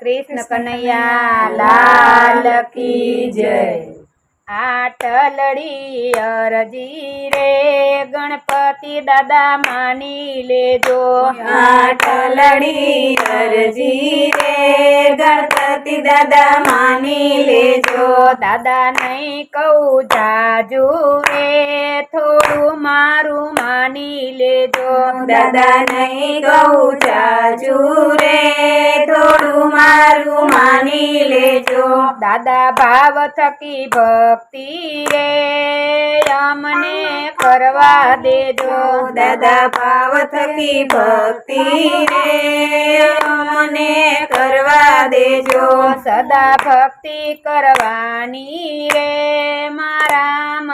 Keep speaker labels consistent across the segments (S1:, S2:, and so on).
S1: કૃષ્ણ કનૈયા લાલ કી જય આટલડી અરજી રે ગણપતિ દાદા માની લેજો
S2: આટલડી અરજી રે ગણપતિ દાદા માની લેજો
S1: દાદા નહીં કહું જાજુ રે થોડું મારું માની લેજો
S2: દાદા નહીં કહું ચાચુ રે થોડું મારું માની લેજો
S1: દાદા ભાવ થકી ભક્તિ રે અમને કરવા દેજો
S2: દાદા ભાવ થકી ભક્તિ રે અમને કરવા દેજો
S1: સદા ભક્તિ કરવાની રે મારામાં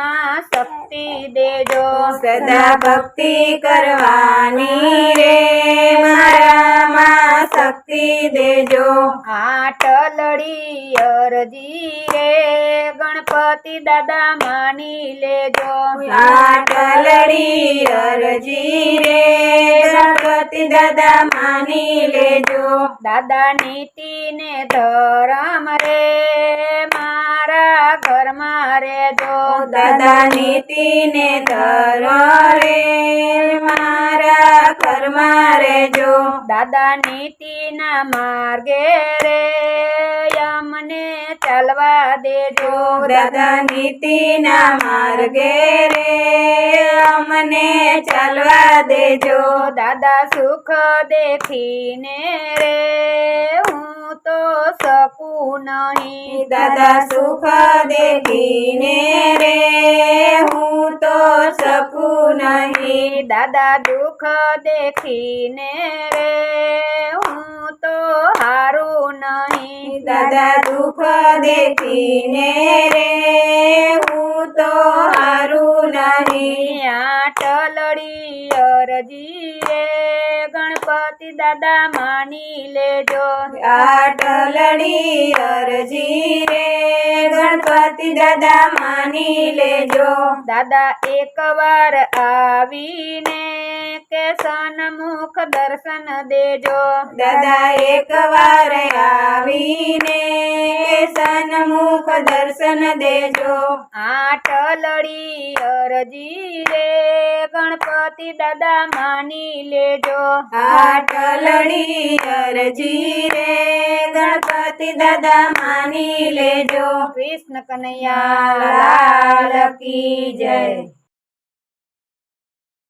S1: શક્તિ દેજો.
S2: સદા ભક્તિ કરવાની રે. મારામાં શક્તિ દેજો.
S1: આટલડી અરજી રે. ગણપતિ દાદા માની લેજો.
S2: આટલડી અરજી રે. ગણપતિ દાદા માની લેજો.
S1: દાદા નીતિ ને ધરમ રે. મારા ઘરમાં રેજો
S2: દાદા નીતિ ને ધરો રે મારા ઘરમાં રેજો
S1: દાદા નીતિના માર્ગે રે અમને ચાલવા દેજો
S2: દાદા નીતિના માર્ગે રે અમને ચાલવા દેજો
S1: દાદા સુખ દેખીને રે હું તો શકું નહીં
S2: દાદા સુખ દેખીને રે હું તો શકું નહીં
S1: દાદા દુઃખ દેખીને રે હું તો હારું નહીં
S2: દાદા દુઃખ દેખીને રે હું તો હારું નહીં
S1: આટલડી અરજી રે ગણપતિ દાદા માની લેજો
S2: આટલડી અરજી રે ગણપતિ દાદા માની લેજો
S1: દાદા એકવાર આવીને કે સન્મુખ દર્શન દેજો
S2: દાદા એકવાર આવીને સન્મુખ દર્શન દેજો
S1: આટલડી અરજી રે ગણપતિ દાદા માની લેજો.
S2: આટલડી અરજી રે. ગણપતિ દાદા માની લેજો.
S1: કૃષ્ણ કનૈયા
S2: લાલ કી જય.